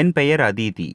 என் பெயர் அதீதி.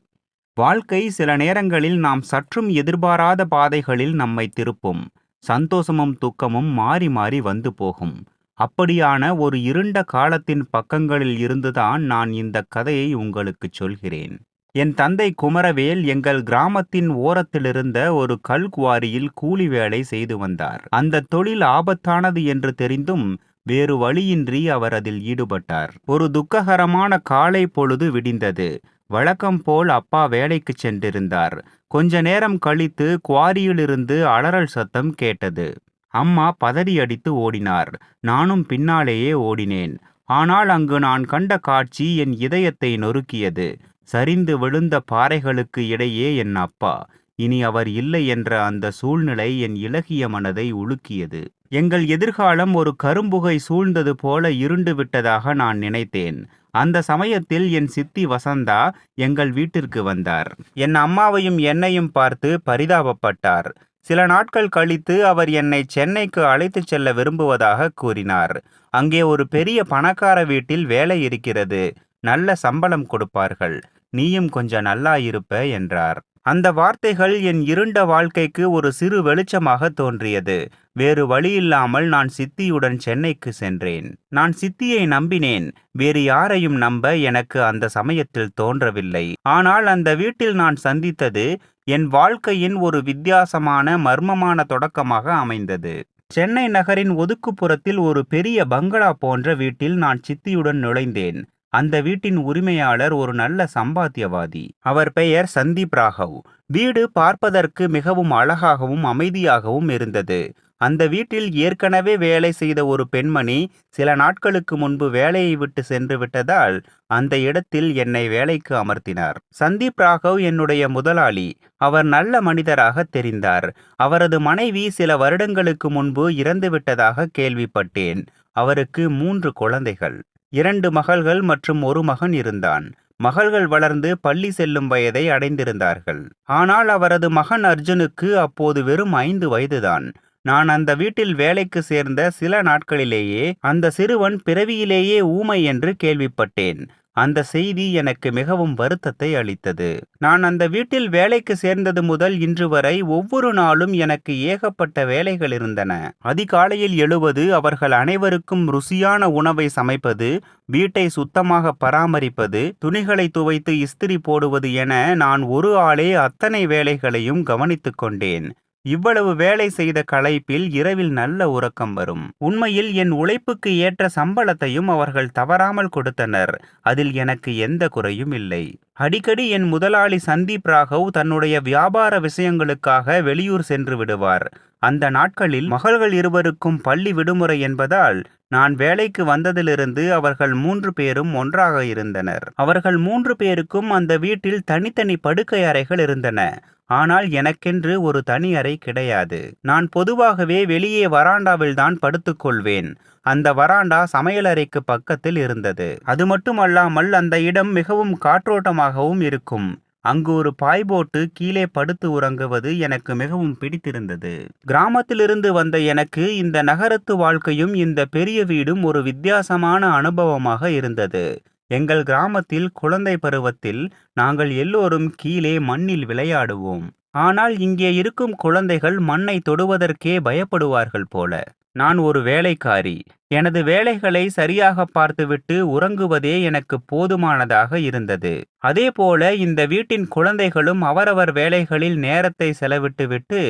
வாழ்க்கை சில நேரங்களில் நாம் சற்றும் எதிர்பாராத பாதைகளில் நம்மை திருப்பும். சந்தோஷமும் துக்கமும் மாறி மாறி வந்து போகும். அப்படியான ஒரு இருண்ட காலத்தின் பக்கங்களில் இருந்துதான் நான் இந்த கதையை உங்களுக்குச் சொல்கிறேன். என் தந்தை குமரவேல் எங்கள் கிராமத்தின் ஓரத்திலிருந்த ஒரு கல் குவாரியில் கூலி வேலை செய்து வந்தார். அந்த தொழில் ஆபத்தானது என்று தெரிந்தும் வேறு வழியின்றி அவர் அதில் ஈடுபட்டார். ஒரு துக்ககரமான காலை பொழுது விடிந்தது. வழக்கம் போல் அப்பா வேலைக்குச் சென்றிருந்தார். கொஞ்ச நேரம் கழித்து குவாரியிலிருந்து அலறல் சத்தம் கேட்டது. அம்மா பதறியடித்து ஓடினார். நானும் பின்னாலேயே ஓடினேன். ஆனால் அங்கு நான் கண்ட காட்சி என் இதயத்தை நொறுக்கியது. சரிந்து விழுந்த பாறைகளுக்கு இடையே என் அப்பா. இனி அவர் இல்லை என்ற அந்த சூழ்நிலை என் இலகிய மனதை உலுக்கியது. எங்கள் எதிர்காலம் ஒரு கரும்புகை சூழ்ந்தது போல இருண்டு விட்டதாக நான் நினைத்தேன். அந்த சமயத்தில் என் சித்தி வசந்தா எங்கள் வீட்டிற்கு வந்தார். என் அம்மாவையும் என்னையும் பார்த்து பரிதாபப்பட்டார். சில நாட்கள் கழித்து அவர் என்னை சென்னைக்கு அழைத்துச் செல்ல விரும்புவதாக கூறினார். அங்கே ஒரு பெரிய பணக்கார வீட்டில் வேலை இருக்கிறது. நல்ல சம்பளம் கொடுப்பார்கள். நீயும் கொஞ்சம் நல்லா இருப்ப என்றார். அந்த வார்த்தைகள் என் இருண்ட வாழ்க்கைக்கு ஒரு சிறு வெளிச்சமாக தோன்றியது. வேறு வழியில்லாமல் நான் சித்தியுடன் சென்னைக்கு சென்றேன். நான் சித்தியை நம்பினேன். வேறு யாரையும் நம்ப எனக்கு அந்த சமயத்தில் தோன்றவில்லை. ஆனால் அந்த வீட்டில் நான் சந்தித்தது என் வாழ்க்கையின் ஒரு வித்தியாசமான மர்மமான தொடக்கமாக அமைந்தது. சென்னை நகரின் ஒதுக்குப்புறத்தில் ஒரு பெரிய பங்களா போன்ற வீட்டில் நான் சித்தியுடன் நுழைந்தேன். அந்த வீட்டின் உரிமையாளர் ஒரு நல்ல சம்பாத்தியவாதி. அவர் பெயர் சந்தீப் ராகவ். வீடு பார்ப்பதற்கு மிகவும் அழகாகவும் அமைதியாகவும் இருந்தது. அந்த வீட்டில் ஏற்கனவே வேலை செய்த ஒரு பெண்மணி சில நாட்களுக்கு முன்பு வேலையை விட்டு சென்று விட்டதால் அந்த இடத்தில் என்னை வேலைக்கு அமர்த்தினார். சந்தீப் ராகவ் என்னுடைய முதலாளி. அவர் நல்ல மனிதராக தெரிந்தார். அவரது மனைவி சில வருடங்களுக்கு முன்பு இறந்துவிட்டதாக கேள்விப்பட்டேன். அவருக்கு மூன்று குழந்தைகள். இரண்டு மகள்கள் மற்றும் ஒரு மகன் இருந்தான். மகள்கள் வளர்ந்து பள்ளி செல்லும் வயதை அடைந்திருந்தார்கள். ஆனால் அவரது மகன் அர்ஜுனுக்கு அப்போது வெறும் ஐந்து வயதுதான். நான் அந்த வீட்டில் வேலைக்கு சேர்ந்த சில நாட்களிலேயே அந்த சிறுவன் பிறவியிலேயே ஊமை என்று கேள்விப்பட்டேன். அந்த செய்தி எனக்கு மிகவும் வருத்தத்தை அளித்தது. நான் அந்த வீட்டில் வேலைக்கு சேர்ந்தது முதல் இன்று வரை ஒவ்வொரு நாளும் எனக்கு ஏகப்பட்ட வேலைகள் இருந்தன. அதிகாலையில் எழுவது அவர்கள் அனைவருக்கும் ருசியான உணவை சமைப்பது வீட்டை சுத்தமாக பராமரிப்பது துணிகளை துவைத்து இஸ்திரி போடுவது என நான் ஒரு ஆளே அத்தனை வேலைகளையும் கவனித்துக் கொண்டேன். இவ்வளவு வேலை செய்த களைப்பில் இரவில் நல்ல உறக்கம் வரும். உண்மையில் என் உழைப்புக்கு ஏற்ற சம்பளத்தையும் அவர்கள் தவறாமல் கொடுத்தனர். அதில் எனக்கு எந்த குறையும் இல்லை. அடிக்கடி என் முதலாளி சந்தீப் ராகவ் தன்னுடைய வியாபார விஷயங்களுக்காக வெளியூர் சென்று விடுவார். அந்த நாட்களில் மகள்கள் இருவருக்கும் பள்ளி விடுமுறை என்பதால் நான் வேலைக்கு வந்ததிலிருந்து அவர்கள் மூன்று பேரும் ஒன்றாக இருந்தனர். அவர்கள் மூன்று பேருக்கும் அந்த வீட்டில் தனித்தனி படுக்கை அறைகள் இருந்தன. ஆனால் எனக்கென்று ஒரு தனி அறை கிடையாது. நான் பொதுவாகவே வெளியே வராண்டாவில் தான் படுத்துக்கொள்வேன் அந்த வராண்டா சமையலறைக்கு பக்கத்தில் இருந்தது. அது மட்டுமல்லாமல் அந்த இடம் மிகவும் காற்றோட்டமாகவும் இருக்கும். அங்கு ஒரு பாய் போட்டு கீழே படுத்து உறங்குவது எனக்கு மிகவும் பிடித்திருந்தது. கிராமத்திலிருந்து வந்த எனக்கு இந்த நகரத்து வாழ்க்கையும் இந்த பெரிய வீடும் ஒரு வித்தியாசமான அனுபவமாக இருந்தது. எங்கள் கிராமத்தில் குழந்தை பருவத்தில் நாங்கள் எல்லோரும் கீழே மண்ணில் விளையாடுவோம். ஆனால் இங்கே இருக்கும் குழந்தைகள் மண்ணை தொடுவதற்கே பயப்படுவார்கள் போல. நான் ஒரு வேலைக்காரி. எனது வேலைகளை சரியாக பார்த்துவிட்டு உறங்குவதே எனக்கு போதுமானதாக இருந்தது. அதேபோல இந்த வீட்டின் குழந்தைகளும் அவரவர் வேலைகளில் நேரத்தை செலவிட்டுவிட்டு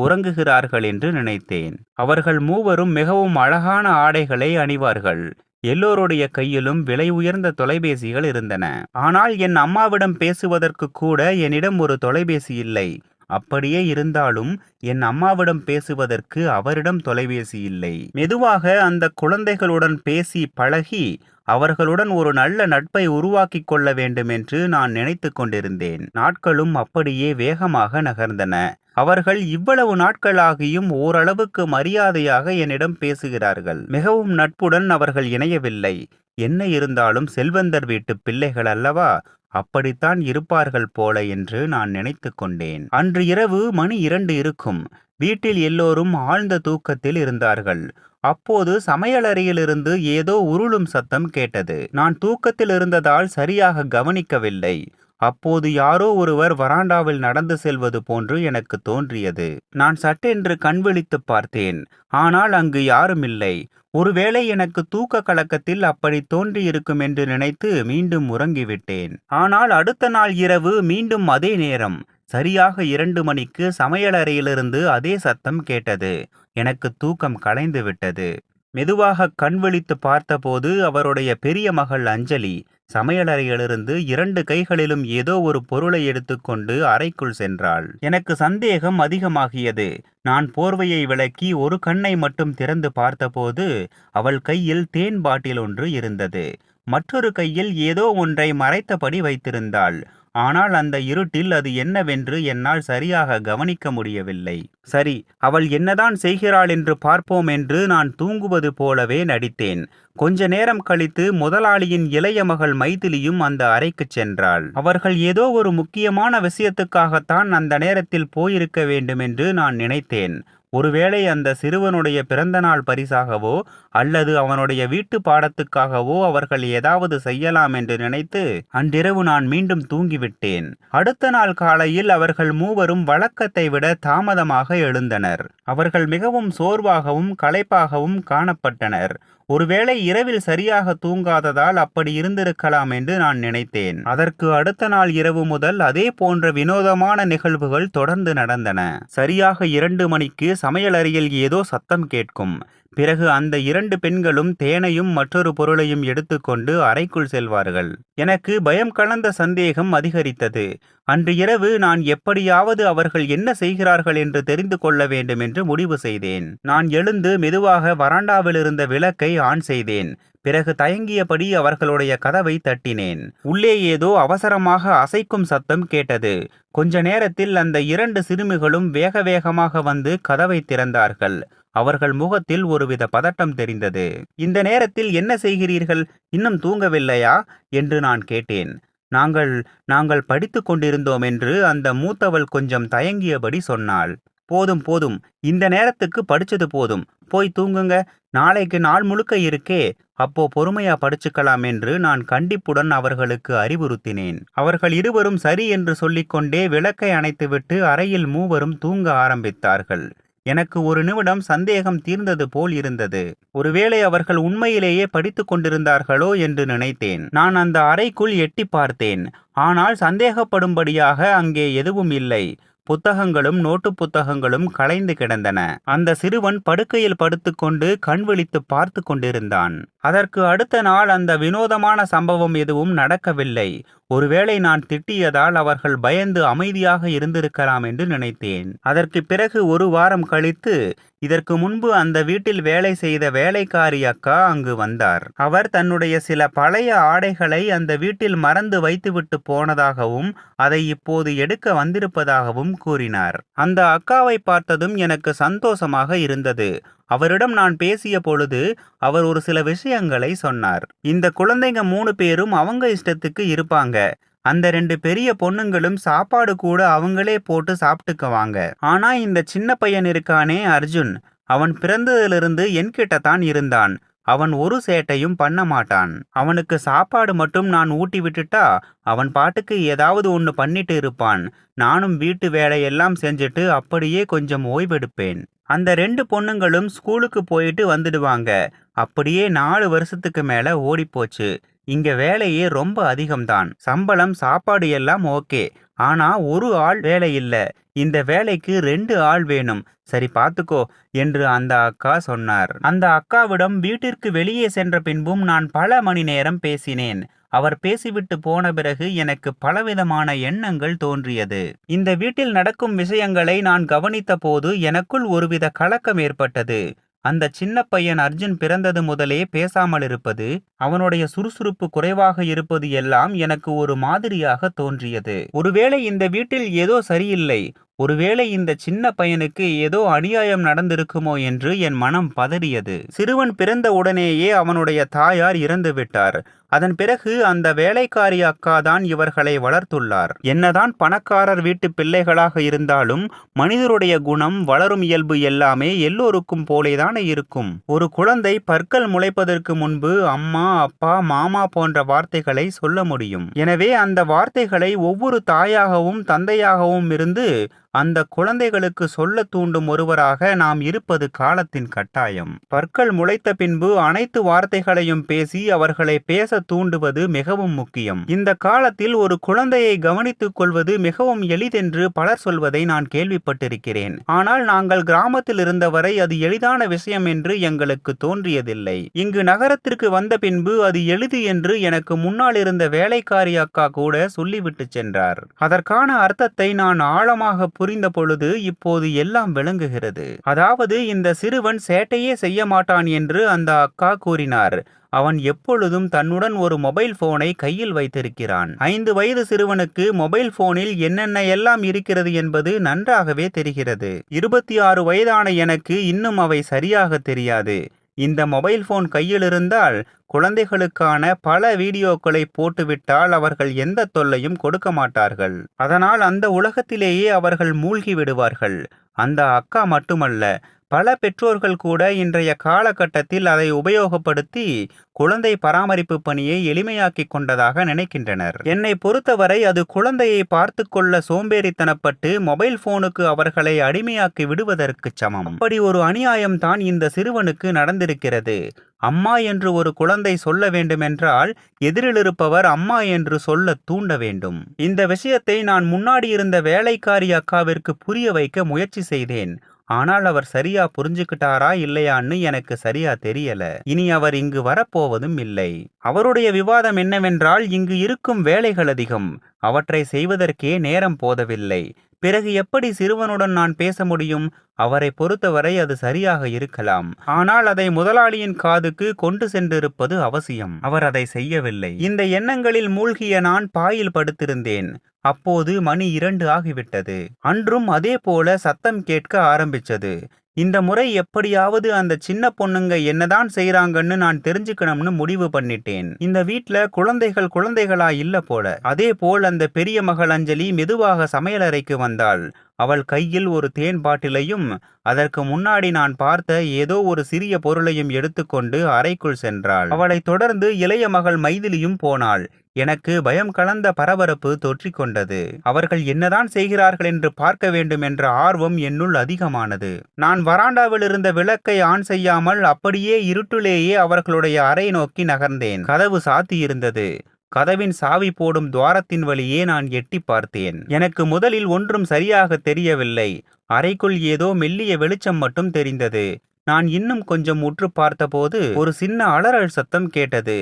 உறங்குகிறார்கள் என்று நினைத்தேன். அவர்கள் மூவரும் மிகவும் அழகான ஆடைகளை அணிவார்கள். எல்லோருடைய கையிலும் விலை உயர்ந்த தொலைபேசிகள் இருந்தன. ஆனால் என் அம்மாவிடம் பேசுவதற்கு கூட என்னிடம் ஒரு தொலைபேசி இல்லை. அப்படியே இருந்தாலும் என் அம்மாவிடம் பேசுவதற்கு அவரிடம் தொலைபேசி இல்லை. மெதுவாக அந்த குழந்தைகளுடன் பேசி பழகி அவர்களுடன் ஒரு நல்ல நட்பை உருவாக்கிக் கொள்ள வேண்டும் என்று நான் நினைத்து கொண்டிருந்தேன். நாட்களும் அப்படியே வேகமாக நகர்ந்தன. அவர்கள் இவ்வளவு நாட்களாகியும் ஓரளவுக்கு மரியாதையாக என்னிடம் பேசுகிறார்கள். மிகவும் நட்புடன் அவர்கள் இணையவில்லை. என்ன இருந்தாலும் செல்வந்தர் வீட்டு பிள்ளைகள் அல்லவா? அப்படித்தான் இருப்பார்கள் போல என்று நான் நினைத்து கொண்டேன். அன்று இரவு மணி இரண்டு இருக்கும். வீட்டில் எல்லோரும் ஆழ்ந்த தூக்கத்தில் இருந்தார்கள். அப்போது சமையலறையிலிருந்து ஏதோ உருளும் சத்தம் கேட்டது. நான் தூக்கத்தில் இருந்ததால் சரியாக கவனிக்கவில்லை. அப்போது யாரோ ஒருவர் வராண்டாவில் நடந்து செல்வது போன்று எனக்கு தோன்றியது. நான் சட்டென்று கண் விழித்துப் பார்த்தேன். ஆனால் அங்கு யாரும் இல்லை. ஒருவேளை எனக்கு தூக்க கலக்கத்தில் அப்படி தோன்றியிருக்கும் என்று நினைத்து மீண்டும் உறங்கிவிட்டேன். ஆனால் அடுத்த நாள் இரவு மீண்டும் அதே நேரம் சரியாக இரண்டு மணிக்கு சமையலறையிலிருந்து அதே சத்தம் கேட்டது. எனக்கு தூக்கம் கலைந்து விட்டது மெதுவாக கண்விழித்து பார்த்தபோது அவருடைய பெரிய மகள் அஞ்சலி சமையலறையிலிருந்து இரண்டு கைகளிலும் ஏதோ ஒரு பொருளை எடுத்துக்கொண்டு அறைக்குள் சென்றாள். எனக்கு சந்தேகம் அதிகமாகியது. நான் போர்வையை விளக்கி ஒரு கண்ணை மட்டும் திறந்து பார்த்தபோது அவள் கையில் தேன் பாட்டில் ஒன்று இருந்தது. மற்றொரு கையில் ஏதோ ஒன்றை மறைத்தபடி வைத்திருந்தாள். ஆனால் அந்த இருட்டில் அது என்னவென்று என்னால் சரியாக கவனிக்க முடியவில்லை. சரி அவள் என்னதான் செய்கிறாள் என்று பார்ப்போம் என்று நான் தூங்குவது போலவே நடித்தேன். கொஞ்ச நேரம் கழித்து முதலாளியின் இளைய மகள் மைதிலியும் அந்த அறைக்குச் சென்றாள். அவர்கள் ஏதோ ஒரு முக்கியமான விஷயத்துக்காகத்தான் அந்த நேரத்தில் போயிருக்க வேண்டும் என்று நான் நினைத்தேன். ஒருவேளை அந்த சிறுவனுடைய பிறந்தநாள் பரிசாகவோ அல்லது அவனுடைய வீட்டு பாடத்துக்காகவோ அவர்கள் ஏதாவது செய்யலாம் என்று நினைத்து அன்றிரவு நான் மீண்டும் தூங்கிவிட்டேன். அடுத்த நாள் காலையில் அவர்கள் மூவரும் வழக்கத்தை விட தாமதமாக எழுந்தனர். அவர்கள் மிகவும் சோர்வாகவும் களைப்பாகவும் காணப்பட்டனர். ஒருவேளை இரவில் சரியாக தூங்காததால் அப்படி இருந்திருக்கலாம் என்று நான் நினைத்தேன். அதற்கு அடுத்த நாள் இரவு முதல் அதே போன்ற வினோதமான நிகழ்வுகள் தொடர்ந்து நடந்தன. சரியாக இரண்டு மணிக்கு சமையலறையில் ஏதோ சத்தம் கேட்கும். பிறகு அந்த இரண்டு பெண்களும் தேனையும் மற்றொரு பொருளையும் எடுத்துக்கொண்டு அறைக்குள் செல்வார்கள். எனக்கு பயம் கலந்த சந்தேகம் அதிகரித்தது. அன்று இரவு நான் எப்படியாவது அவர்கள் என்ன செய்கிறார்கள் என்று தெரிந்து கொள்ள வேண்டும் என்று முடிவு செய்தேன். நான் எழுந்து மெதுவாக வராண்டாவில் இருந்த விளக்கை ஆன் செய்தேன். பிறகு தயங்கியபடி அவர்களுடைய கதவை தட்டினேன். உள்ளே ஏதோ அவசரமாக அசைக்கும் சத்தம் கேட்டது. கொஞ்ச நேரத்தில் அந்த இரண்டு சிறுமிகளும் வேக வேகமாக வந்து கதவை திறந்தார்கள். அவர்கள் முகத்தில் ஒருவித பதட்டம் தெரிந்தது. இந்த நேரத்தில் என்ன செய்கிறீர்கள்? இன்னும் தூங்கவில்லையா? என்று நான் கேட்டேன். நாங்கள் நாங்கள் படித்து கொண்டிருந்தோம் என்று அந்த மூத்தவள் கொஞ்சம் தயங்கியபடி சொன்னாள். போதும் போதும். இந்த நேரத்துக்கு படிச்சது போதும். போய் தூங்குங்க. நாளைக்கு நாள் முழுக்க இருக்கே. அப்போ பொறுமையா படிச்சுக்கலாம் என்று நான் கண்டிப்புடன் அவர்களுக்கு அறிவுறுத்தினேன். அவர்கள் இருவரும் சரி என்று சொல்லிக்கொண்டே விளக்கை அணைத்துவிட்டு அறையில் மூவரும் தூங்க ஆரம்பித்தார்கள். எனக்கு ஒரு நிமிடம் சந்தேகம் தீர்ந்தது போல் இருந்தது. ஒருவேளை அவர்கள் உண்மையிலேயே படித்துக் கொண்டிருந்தார்களோ என்று நினைத்தேன். நான் அந்த அறைக்குள் எட்டி பார்த்தேன். ஆனால் சந்தேகப்படும்படியாக அங்கே எதுவும் இல்லை. புத்தகங்களும் நோட்டு புத்தகங்களும் கலைந்து கிடந்தன. அந்த சிறுவன் படுக்கையில் படுத்துக்கொண்டு கண் விழித்து பார்த்து கொண்டிருந்தான். அதற்கு அடுத்த நாள் அந்த வினோதமான சம்பவம் எதுவும் நடக்கவில்லை. ஒருவேளை நான் திட்டியதால் அவர்கள் பயந்து அமைதியாக இருந்திருக்கலாம் என்று நினைத்தேன். அதற்கு பிறகு ஒரு வாரம் கழித்து இதற்கு முன்பு அந்த வீட்டில் வேலை செய்த வேலைக்காரி அக்கா அங்கு வந்தார். அவர் தன்னுடைய சில பழைய ஆடைகளை அந்த வீட்டில் மறந்து வைத்துவிட்டு போனதாகவும் அதை இப்போது எடுக்க வந்திருப்பதாகவும் கூறினார். அந்த அக்காவை பார்த்ததும் எனக்கு சந்தோஷமாக இருந்தது. அவரிடம் நான் பேசிய பொழுது அவர் ஒரு சில விஷயங்களை சொன்னார். இந்த குழந்தைங்க மூணு பேரும் அவங்க இஷ்டத்துக்கு இருப்பாங்க. அந்த ரெண்டு பெரிய பொண்ணுங்களும் சாப்பாடு கூட அவங்களே போட்டு சாப்பிட்டுக்குவாங்க. ஆனா இந்த சின்ன பையன் இருக்கானே அர்ஜுன். அவன் பிறந்ததிலிருந்து என்கிட்ட தான் இருந்தான். அவன் ஒரு சேட்டையும் பண்ண மாட்டான். அவனுக்கு சாப்பாடு மட்டும் நான் ஊட்டி விட்டுட்டா அவன் பாட்டுக்கு ஏதாவது ஒன்று பண்ணிட்டு இருப்பான். நானும் வீட்டு வேலையெல்லாம் செஞ்சுட்டு அப்படியே கொஞ்சம் ஓய்வெடுப்பேன். அந்த ரெண்டு பொண்ணுங்களும் ஸ்கூலுக்கு போயிட்டு வந்துடுவாங்க. அப்படியே நாலு வருஷத்துக்கு மேலே ஓடிப்போச்சு. இங்க வேலையே ரொம்ப அதிகம்தான். சம்பளம் சாப்பாடு எல்லாம் ஓகே. ஆனா ஒரு ஆள் வேலை இல்ல. இந்த வேலைக்கு ரெண்டு ஆள் வேணும். சரி பாத்துக்கோ என்று அந்த அக்கா சொன்னார். அந்த அக்காவிடம் வீட்டிற்கு வெளியே சென்ற பின்பும் நான் பல மணி நேரம் பேசினேன். அவர் பேசிவிட்டு போன பிறகு எனக்கு பலவிதமான எண்ணங்கள் தோன்றியது. இந்த வீட்டில் நடக்கும் விஷயங்களை நான் கவனித்த போது எனக்குள் ஒருவித கலக்கம் ஏற்பட்டது. அந்த சின்ன பையன் அர்ஜுன் பிறந்தது முதலே பேசாமல் இருப்பது அவனுடைய சுறுசுறுப்பு குறைவாக இருப்பது எல்லாம் எனக்கு ஒரு மாதிரியாக தோன்றியது. ஒருவேளை இந்த வீட்டில் ஏதோ சரியில்லை ஒருவேளை இந்த சின்ன பையனுக்கு ஏதோ அநியாயம் நடந்திருக்குமோ என்று என் மனம் பதறியது. சிறுவன் பிறந்த உடனேயே அவனுடைய தாயார் இறந்துவிட்டார் அதன் பிறகு அந்த வேலைக்காரி அக்கா தான் இவர்களை வளர்த்துள்ளார். என்னதான் பணக்காரர் வீட்டு பிள்ளைகளாக இருந்தாலும் மனிதருடைய குணம் வளரும் இயல்பு எல்லாமே எல்லோருக்கும் போலேதானே இருக்கும். ஒரு குழந்தை பற்கள் முளைப்பதற்கு முன்பு அம்மா அம்மா அப்பா மாமா போன்ற வார்த்தைகளை சொல்ல முடியும். எனவே அந்த வார்த்தைகளை ஒவ்வொரு தாயாகவும் தந்தையாகவும் இருந்து அந்த குழந்தைகளுக்கு சொல்ல தூண்டும் ஒருவராக நாம் இருப்பது காலத்தின் கட்டாயம். பற்கள் முளைத்த பின்பு அனைத்து வார்த்தைகளையும் பேசி அவர்களை பேச தூண்டுவது மிகவும் முக்கியம். இந்த காலத்தில் ஒரு குழந்தையை கவனித்துக் கொள்வது மிகவும் எளிதென்று பலர் சொல்வதை நான் கேள்விப்பட்டிருக்கிறேன். ஆனால் நாங்கள் கிராமத்தில் இருந்தவரை அது எளிதான விஷயம் என்று எங்களுக்கு தோன்றியதில்லை. இங்கு நகரத்திற்கு வந்த பின்பு அது எளிது என்று எனக்கு முன்னால் இருந்த வேலைக்காரி அக்கா கூட சொல்லிவிட்டு சென்றார். அதற்கான அர்த்தத்தை நான் ஆழமாக புரிந்த பொழுது இப்போது எல்லாம் விளங்குகிறது. அதாவது இந்த சிறுவன் சேட்டையே செய்ய மாட்டான் என்று அந்த அக்கா கூறினார். அவன் எப்பொழுதும் தன்னுடன் ஒரு மொபைல் போனை கையில் வைத்திருக்கிறான். ஐந்து வயது சிறுவனுக்கு மொபைல் போனில் என்னென்ன எல்லாம் இருக்கிறது என்பது நன்றாகவே தெரிகிறது. இருபத்தி ஆறு வயதான எனக்கு இன்னும் அவை சரியாக தெரியாது. இந்த மொபைல் போன் கையில் இருந்தால் குழந்தைகளுக்கான பல வீடியோக்களை போட்டுவிட்டால் அவர்கள் எந்த தொல்லையும் கொடுக்க மாட்டார்கள். அதனால் அந்த உலகத்திலேயே அவர்கள் மூழ்கி விடுவார்கள். அந்த அக்கா மட்டுமல்ல பல பெற்றோர்கள் கூட இன்றைய காலகட்டத்தில் அதை உபயோகப்படுத்தி குழந்தை பராமரிப்பு பணியை எளிமையாக்கி கொண்டதாக நினைக்கின்றனர். என்னை பொறுத்தவரை அது குழந்தையை பார்த்து கொள்ள சோம்பேறித்தனப்பட்டு மொபைல் போனுக்கு அவர்களை அடிமையாக்கி விடுவதற்கு சமம். அப்படி ஒரு அநியாயம் தான் இந்த சிறுவனுக்கு நடந்திருக்கிறது. அம்மா என்று ஒரு குழந்தை சொல்ல வேண்டுமென்றால் எதிரிலிருப்பவர் அம்மா என்று சொல்ல தூண்ட வேண்டும். இந்த விஷயத்தை நான் முன்னாடி இருந்த வேலைக்காரி அக்காவிற்கு புரிய வைக்க முயற்சி செய்தேன். ஆனால் அவர் சரியா புரிஞ்சுக்கிட்டாரா இல்லையான்னு எனக்கு சரியா தெரியல. இனி அவர் இங்கு வரப்போவதும் இல்லை. அவருடைய விவாதம் என்னவென்றால் இங்கு இருக்கும் வேலைகள் அதிகம். அவற்றை செய்வதற்கே நேரம் போதவில்லை. பிறகு எப்படி சிறுவனுடன் நான் பேச முடியும்? அவரை பொறுத்தவரை அது சரியாக இருக்கலாம். ஆனால் அதை முதலாளியின் காதுக்கு கொண்டு சென்றிருப்பது அவசியம். அவர் அதை செய்யவில்லை. இந்த எண்ணங்களில் மூழ்கிய நான் பாயில் படுத்திருந்தேன். அப்போது மணி இரண்டு ஆகிவிட்டது. அன்றும் அதே போல சத்தம் கேட்க ஆரம்பிச்சது. இந்த முறை எப்படியாவது அந்த சின்ன பொண்ணுங்க என்னதான் செய்யறாங்கன்னு நான் தெரிஞ்சுக்கணும்னு முடிவு பண்ணிட்டேன். இந்த வீட்ல குழந்தைகள் குழந்தைகளா இல்ல போல. அதே போல் அந்த பெரிய மகள் அஞ்சலி மெதுவாக சமையலறைக்கு வந்தாள். அவள் கையில் ஒரு தேன் பாட்டிலையும் அதற்கு முன்னாடி நான் பார்த்த ஏதோ ஒரு சிறிய பொருளையும் எடுத்துக்கொண்டு அறைக்குள் சென்றாள். அவளைத் தொடர்ந்து இளைய மகள் மைதிலியும் போனாள். எனக்கு பயம் கலந்த பரபரப்பு தொற்றிக்கொண்டது. அவர்கள் என்னதான் செய்கிறார்கள் என்று பார்க்க வேண்டும் என்ற ஆர்வம் என்னுள் அதிகமானது. நான் வராண்டாவில் இருந்த விளக்கை ஆன் செய்யாமல் அப்படியே இருட்டிலேயே அவர்களுடைய அறை நோக்கி நகர்ந்தேன். கதவு சாத்தியிருந்தது. கதவின் சாவி போடும் துவாரத்தின் வழியே நான் எட்டி பார்த்தேன். எனக்கு முதலில் ஒன்றும் சரியாக தெரியவில்லை. அறைக்குள் ஏதோ மெல்லிய வெளிச்சம் மட்டும் தெரிந்தது. நான் இன்னும் கொஞ்சம் உற்று பார்த்தபோது ஒரு சின்ன அலறல் சத்தம் கேட்டது.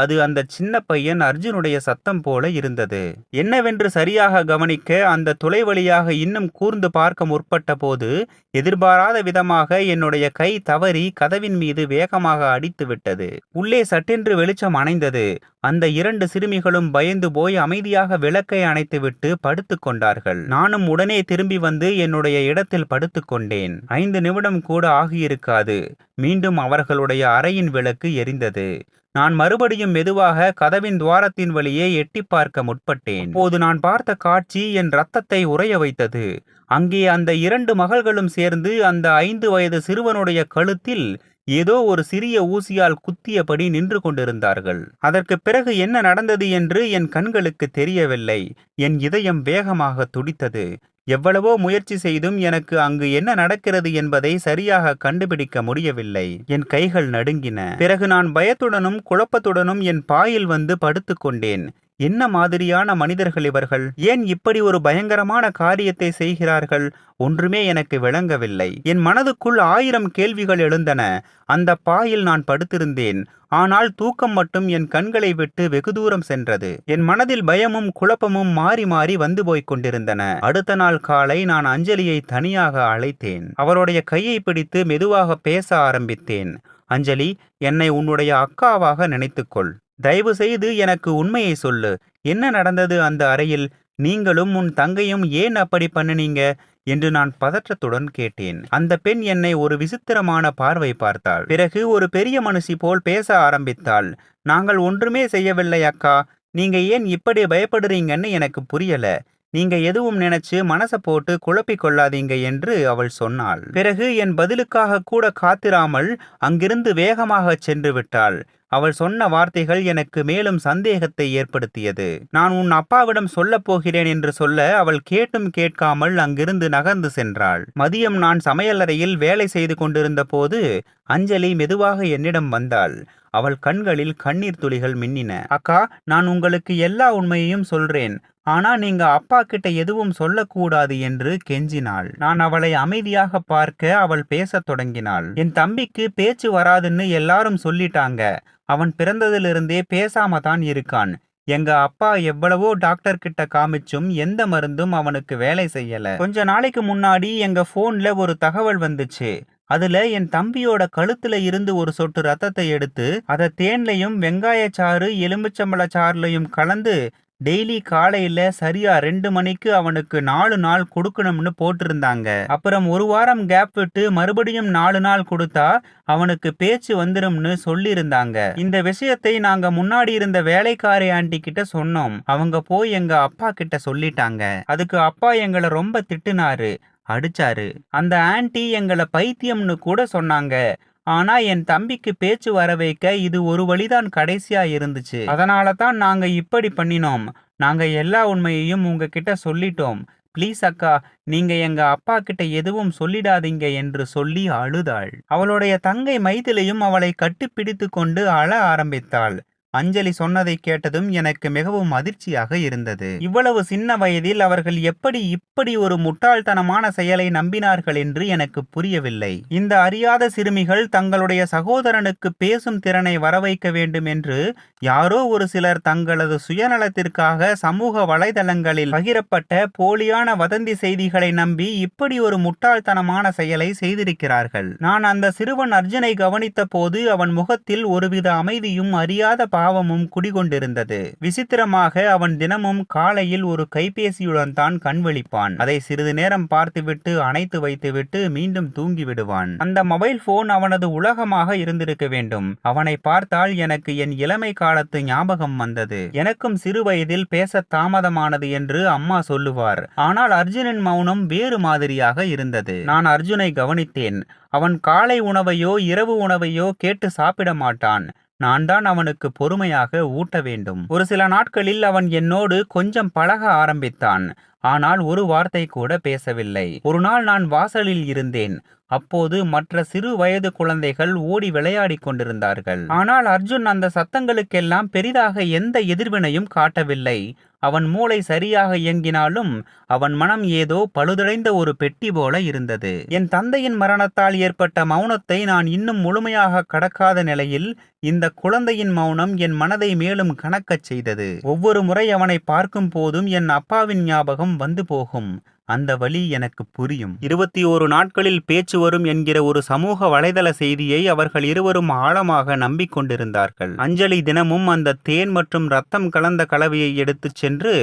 அது அந்த சின்ன பையன் அர்ஜுனுடைய சத்தம் போல இருந்தது. என்னவென்று சரியாக கவனிக்க அந்த துளை வழியாக இன்னும் கூர்ந்து பார்க்க முற்பட்ட போது எதிர்பாராத விதமாக என்னுடைய கை தவறி கதவின் மீது வேகமாக அடித்து விட்டது. உள்ளே சட்டென்று வெளிச்சம் அணைந்தது. அந்த இரண்டு சிறுமிகளும் பயந்து போய் அமைதியாக விளக்கை அணைத்துவிட்டு படுத்து கொண்டார்கள். நானும் உடனே திரும்பி வந்து என்னுடைய இடத்தில் படுத்துக் கொண்டேன். ஐந்து நிமிடம் கூட ஆகியிருக்காது. மீண்டும் அவர்களுடைய அறையின் விளக்கு எரிந்தது. நான் மறுபடியும் மெதுவாக கதவின் துவாரத்தின் வழியே எட்டி பார்க்க முற்பட்டேன். போது நான் பார்த்த காட்சி என் ரத்தத்தை உறைய வைத்தது. அங்கே அந்த இரண்டு மகள்களும் சேர்ந்து அந்த ஐந்து வயது சிறுவனுடைய கழுத்தில் ஏதோ ஒரு சிறிய ஊசியால் குத்தியபடி நின்று கொண்டிருந்தார்கள். அதற்கு பிறகு என்ன நடந்தது என்று என் கண்களுக்கு தெரியவில்லை. என் இதயம் வேகமாக துடித்தது. எவ்வளவோ முயற்சி செய்தும் எனக்கு அங்கு என்ன நடக்கிறது என்பதை சரியாக கண்டுபிடிக்க முடியவில்லை. என் கைகள் நடுங்கின. பிறகு நான் பயத்துடனும் குழப்பத்துடனும் என் பாயில் வந்து படுத்துக்கொண்டேன். என்ன மாதிரியான மனிதர்கள் இவர்கள்? ஏன் இப்படி ஒரு பயங்கரமான காரியத்தை செய்கிறார்கள்? ஒன்றுமே எனக்கு விளங்கவில்லை. என் மனதுக்குள் ஆயிரம் கேள்விகள் எழுந்தன. அந்த பாயில் நான் படுத்திருந்தேன். ஆனால் தூக்கம் மட்டும் என் கண்களை விட்டு வெகு தூரம் சென்றது. என் மனதில் பயமும் குழப்பமும் மாறி மாறி வந்து போய்க் கொண்டிருந்தன. அடுத்த நாள் காலை நான் அஞ்சலியை தனியாக அழைத்தேன். அவருடைய கையை பிடித்து மெதுவாக பேச ஆரம்பித்தேன். அஞ்சலி என்னை உன்னுடைய அக்காவாக நினைத்துக்கொள். தயவு செய்து எனக்கு உண்மையை சொல்லு. என்ன நடந்தது அந்த அறையில்? நீங்களும் உன் தங்கையும் ஏன் அப்படி பண்ணுனீங்க? என்று நான் பதற்றத்துடன் கேட்டேன். அந்த பெண் என்னை ஒரு விசித்திரமான பார்வை பார்த்தாள். பிறகு ஒரு பெரிய மனுஷி போல் பேச ஆரம்பித்தாள். நாங்கள் ஒன்றுமே செய்யவில்லை அக்கா. நீங்க ஏன் இப்படி பயப்படுறீங்கன்னு எனக்கு புரியல. நீங்க எதுவும் நினைச்சு மனசை போட்டு குழப்பிக் கொள்ளாதீங்க என்று அவள் சொன்னாள். பிறகு என் பதிலுக்காக கூட காத்திராமல் அங்கிருந்து வேகமாக சென்று விட்டாள். அவள் சொன்ன வார்த்தைகள் எனக்கு மேலும் சந்தேகத்தை ஏற்படுத்தியது. நான் உன் அப்பாவிடம் சொல்லப் போகிறேன் என்று சொல்ல அவள் கேட்டும் கேட்காமல் அங்கிருந்து நகர்ந்து சென்றாள். மதியம் நான் சமையலறையில் வேலை செய்து கொண்டிருந்த போது அஞ்சலி மெதுவாக என்னிடம் வந்தாள். அவள் கண்களில் கண்ணீர் துளிகள் மின்னின. அக்கா நான் உங்களுக்கு எல்லா உண்மையையும் சொல்றேன். ஆனா நீங்க அப்பா கிட்ட எதுவும் சொல்லக்கூடாது என்று கெஞ்சினாள். நான் அவளை அமைதியாக பார்க்க அவள் பேசத் தொடங்கினாள். என் தம்பிக்கு பேச்சு வராதுன்னு எல்லாரும் சொல்லிட்டாங்க. அவன் பிறந்ததிலிருந்தே பேசாம தான் இருக்கான். எங்க அப்பா எவ்வளவோ டாக்டர் கிட்ட காமிச்சும் எந்த மருந்தும் அவனுக்கு வேலை செய்யல. கொஞ்ச நாளைக்கு முன்னாடி எங்க போன்ல ஒரு தகவல் வந்துச்சு. அதுல என் தம்பியோட கழுத்துல இருந்து ஒரு சொட்டு ரத்தத்தை எடுத்து அதை தேன்லையும் வெங்காய சாறு எலுமிச்சம்பழ சாறுலையும் கலந்து டெய்லி காலையில சரியா ரெண்டு மணிக்கு அவனுக்கு நாலு நாள் கொடுக்கணும்னு போட்டிருந்தாங்க. அப்புறம் ஒரு வாரம் கேப் விட்டு மறுபடியும் நாலு நாள் கொடுத்தா அவனுக்கு பேச்சு வந்துரும்னு சொல்லியிருந்தாங்க. இந்த விஷயத்தை நாங்க முன்னாடி இருந்த வேலைக்காரி ஆண்டி கிட்ட சொன்னோம். அவங்க போய் எங்க அப்பா கிட்ட சொல்லிட்டாங்க. அதுக்கு அப்பா எங்களை ரொம்ப திட்டுனாரு அடிச்சாரு. அந்த ஆன்டி எங்களை பைத்தியம்னு கூட சொன்னாங்க. ஆனா என் தம்பிக்கு பேச்சு வர வைக்க இது ஒரு வழிதான் கடைசியா இருந்துச்சு. அதனால தான் நாங்க இப்படி பண்ணினோம். நாங்க எல்லா உண்மையையும் உங்ககிட்ட சொல்லிட்டோம். ப்ளீஸ் அக்கா நீங்க எங்க அப்பா கிட்ட எதுவும் சொல்லிடாதீங்க என்று சொல்லி அழுதாள். அவளுடைய தங்கை மைதிலையும் அவளை கட்டிப்பிடித்து கொண்டு அழ ஆரம்பித்தாள். அஞ்சலி சொன்னதை கேட்டதும் எனக்கு மிகவும் அதிர்ச்சியாக இருந்தது. இவ்வளவு சின்ன வயதில் அவர்கள் எப்படி இப்படி ஒரு முட்டாள்தனமான செயலை நம்பினார்கள் என்று எனக்கு புரியவில்லை. இந்த அறியாத சிறுமிகள் தங்களுடைய சகோதரனுக்கு பேசும் திறனை வரவைக்க வேண்டும் என்று யாரோ ஒரு சிலர் தங்களது சுயநலத்திற்காக சமூக வலைதளங்களில் பகிரப்பட்ட போலியான வதந்தி செய்திகளை நம்பி இப்படி ஒரு முட்டாள்தனமான செயலை செய்திருக்கிறார்கள். நான் அந்த சிறுவன் அர்ஜுனை கவனித்த போது அவன் முகத்தில் ஒருவித அமைதியும் அறியாத பாவமும் குடிகொண்டிருந்தது. விசித்திரமாக அவன் தினமும் காலையில் ஒரு கைபேசியுடன் தான் கண்வழிப்பான் அதை சிறிது நேரம் பார்த்துவிட்டு அணைத்து வைத்துவிட்டு மீண்டும் தூங்கி விடுவான் அந்த மொபைல் போன் அவனது உலகமாக இருந்திருக்க வேண்டும். அவனை பார்த்தால் எனக்கு என் இளமை காலத்து ஞாபகம் வந்தது. எனக்கும் சிறு வயதில் பேச தாமதமானது என்று அம்மா சொல்லுவார். ஆனால் அர்ஜுனின் மௌனம் வேறு மாதிரியாக இருந்தது. நான் அர்ஜுனை கவனித்தேன். அவன் காலை உணவையோ இரவு உணவையோ கேட்டு சாப்பிட மாட்டான். நான் தான் அவனுக்கு பொறுமையாக ஊட்ட வேண்டும். ஒரு சில நாட்களில் அவன் என்னோடு கொஞ்சம் பழக ஆரம்பித்தான். ஆனால் ஒரு வார்த்தை கூட பேசவில்லை. ஒரு நாள் நான் வாசலில் இருந்தேன். அப்போது மற்ற சிறு வயது குழந்தைகள் ஓடி விளையாடிக் கொண்டிருந்தார்கள். ஆனால் அர்ஜுன் அந்த சத்தங்களுக்கெல்லாம் பெரிதாக எந்த எதிர்வினையும் காட்டவில்லை. அவன் மூளை சரியாக இயங்கினாலும் அவன் மனம் ஏதோ பழுதடைந்த ஒரு பெட்டி போல இருந்தது. என் தந்தையின் மரணத்தால் ஏற்பட்ட மௌனத்தை நான் இன்னும் முழுமையாக கடக்காத நிலையில் இந்த குழந்தையின் மௌனம் என் மனதை மேலும் கணக்கச் செய்தது. ஒவ்வொரு முறை அவனை பார்க்கும் போதும் என் அப்பாவின் ஞாபகம் வந்து போகும். அந்த வழி எனக்கு புரியும். இருபத்தி ஓரு நாட்களில் பேச்சு வரும் என்கிற ஒரு சமூக வலைதள செய்தியை அவர்கள் இருவரும் ஆழமாக நம்பிக்கொண்டிருந்தார்கள் அஞ்சலி தினமும் அந்த தேன் மற்றும் ரத்தம் கலந்த கலவையை எடுத்துச் சென்று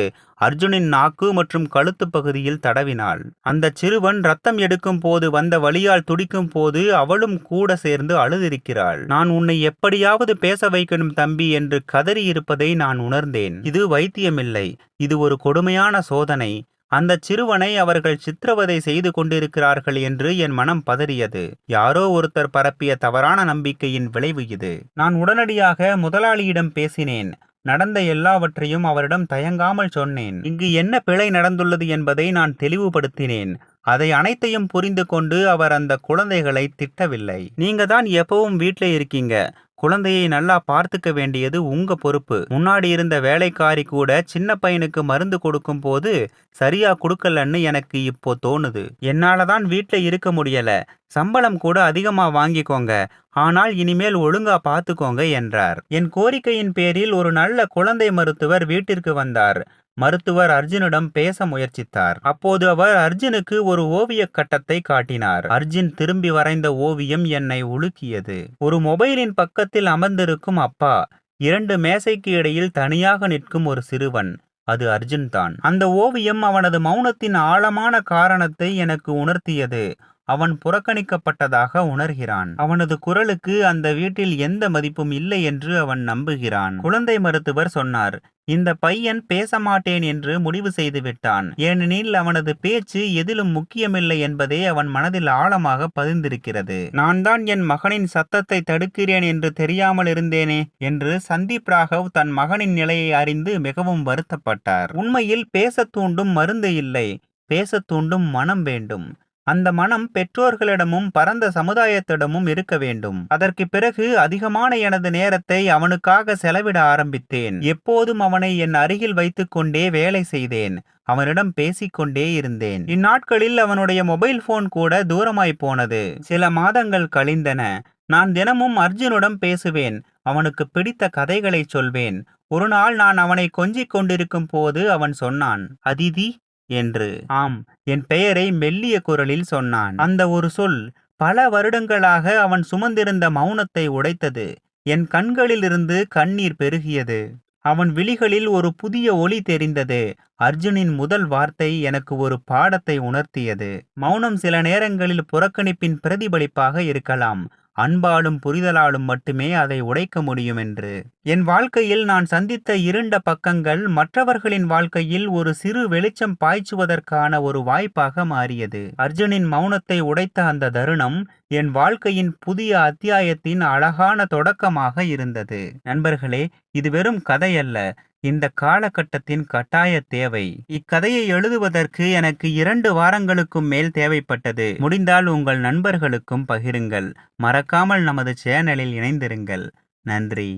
அர்ஜுனின் நாக்கு மற்றும் கழுத்து பகுதியில் தடவினாள். அந்த சிறுவன் ரத்தம் எடுக்கும் போது வந்த வழியால் துடிக்கும் போது அவளும் கூட சேர்ந்து அழுதிருக்கிறாள். நான் உன்னை எப்படியாவது பேச வைக்கணும் தம்பி என்று கதறி இருப்பதை நான் உணர்ந்தேன். இது வைத்தியமில்லை. இது ஒரு கொடுமையான சோதனை. அந்த சிறுவனை அவர்கள் சித்திரவதை செய்து கொண்டிருக்கிறார்கள் என்று என் மனம் பதறியது. யாரோ ஒருத்தர் பரப்பிய தவறான நம்பிக்கையின் விளைவு இது. நான் உடனடியாக முதலாளியிடம் பேசினேன். நடந்த எல்லாவற்றையும் அவரிடம் தயங்காமல் சொன்னேன். இங்கு என்ன பிழை நடந்துள்ளது என்பதை நான் தெளிவுபடுத்தினேன். அதை அனைத்தையும் புரிந்து கொண்டு அவர் அந்த குழந்தைகளை திட்டவில்லை. நீங்க தான் எப்பவும் வீட்டில் இருக்கீங்க. குழந்தையை நல்லா பார்த்துக்க வேண்டியது உங்க பொறுப்பு. முன்னாடி இருந்த வேலைக்காரி கூட சின்ன பையனுக்கு மருந்து கொடுக்கும் போது சரியா கொடுக்கலன்னு எனக்கு இப்போ தோணுது. என்னால தான் வீட்டில் இருக்க முடியல. சம்பளம் கூட அதிகமா வாங்கிக்கோங்க. ஆனால் இனிமேல் ஒழுங்கா பார்த்துக்கோங்க என்றார். என் கோரிக்கையின் பேரில் ஒரு நல்ல குழந்தை மருத்துவர் வீட்டிற்கு வந்தார். மருத்துவர் அர்ஜுனிடம் பேச முயற்சித்தார். அப்போது அவர் அர்ஜுனுக்கு ஒரு ஓவியக் கட்டத்தை காட்டினார். அர்ஜுன் திரும்பி வரைந்த ஓவியம் என்னை உலுக்கியது. ஒரு மொபைலின் பக்கத்தில் அமர்ந்திருக்கும் அப்பா இரண்டு மேசைக்கு இடையில் தனியாக நிற்கும் ஒரு சிறுவன் அது அர்ஜுன் தான் அந்த ஓவியம் அவனது மௌனத்தின் ஆழமான காரணத்தை எனக்கு உணர்த்தியது. அவன் புறக்கணிக்கப்பட்டதாக உணர்கிறான். அவனது குரலுக்கு அந்த வீட்டில் எந்த மதிப்பும் இல்லை என்று அவன் நம்புகிறான். குழந்தை மருத்துவர் சொன்னார் இந்த பையன் பேச மாட்டேன் என்று முடிவு செய்து விட்டான் ஏனெனில் அவனது பேச்சு எதிலும் முக்கியமில்லை என்பதே அவன் மனதில் ஆழமாக பதிந்திருக்கிறது. நான் தான் என் மகனின் சத்தத்தை தடுக்கிறேன் என்று தெரியாமல் இருந்தேனே என்று சந்தீப் ராகவ் தன் மகனின் நிலையை அறிந்து மிகவும் வருத்தப்பட்டார். உண்மையில் பேசத் தூண்டும் மருந்து இல்லை. பேசத் தூண்டும் மனம் வேண்டும். அந்த மனம் பெற்றோர்களிடமும் பரந்த சமுதாயத்திடமும் இருக்க வேண்டும். அதற்கு பிறகு அதிகமான எனது நேரத்தை அவனுக்காக செலவிட ஆரம்பித்தேன். எப்போதும் அவனை என் அருகில் வைத்துக்கொண்டே வேலை செய்தேன். அவனிடம் பேசிக்கொண்டே இருந்தேன். இந்நாட்களில் அவனுடைய மொபைல் போன் கூட தூரமாய் போனது. சில மாதங்கள் கழிந்தன. நான் தினமும் அர்ஜுனுடன் பேசுவேன். அவனுக்கு பிடித்த கதைகளை சொல்வேன். ஒரு நாள் நான் அவனை கொஞ்சிக் கொண்டிருக்கும் போது அவன் சொன்னான் அதிதி என்று. ஆம் என் பெயரை மெல்லிய குரலில் சொன்னான். அந்த ஒரு சொல் பல வருடங்களாக அவன் சுமந்திருந்த மௌனத்தை உடைத்தது. என் கண்களிலிருந்து கண்ணீர் பெருகியது. அவன் விழிகளில் ஒரு புதிய ஒளி தெரிந்தது. அர்ஜுனின் முதல் வார்த்தை எனக்கு ஒரு பாடத்தை உணர்த்தியது. மௌனம் சில நேரங்களில் புறக்கணிப்பின் பிரதிபலிப்பாக இருக்கலாம். அன்பாலும் புரிதலாலும் மட்டுமே அதை உடைக்க முடியும் என்று என் வாழ்க்கையில் நான் சந்தித்த இருண்ட பக்கங்கள் மற்றவர்களின் வாழ்க்கையில் ஒரு சிறு வெளிச்சம் பாய்ச்சுவதற்கான ஒரு வாய்ப்பாக மாறியது. அர்ஜுனின் மௌனத்தை உடைத்த அந்த தருணம் என் வாழ்க்கையின் புதிய அத்தியாயத்தின் அழகான தொடக்கமாக இருந்தது. நண்பர்களே இது வெறும் கதையல்ல. இந்த காலகட்டத்தின் கட்டாய தேவை. இக்கதையை எழுதுவதற்கு எனக்கு இரண்டு வாரங்களுக்கும் மேல் தேவைப்பட்டது. முடிந்தால் உங்கள் நண்பர்களுக்கும் பகிருங்கள். மறக்காமல் நமது சேனலில் இணைந்திருங்கள். நன்றி.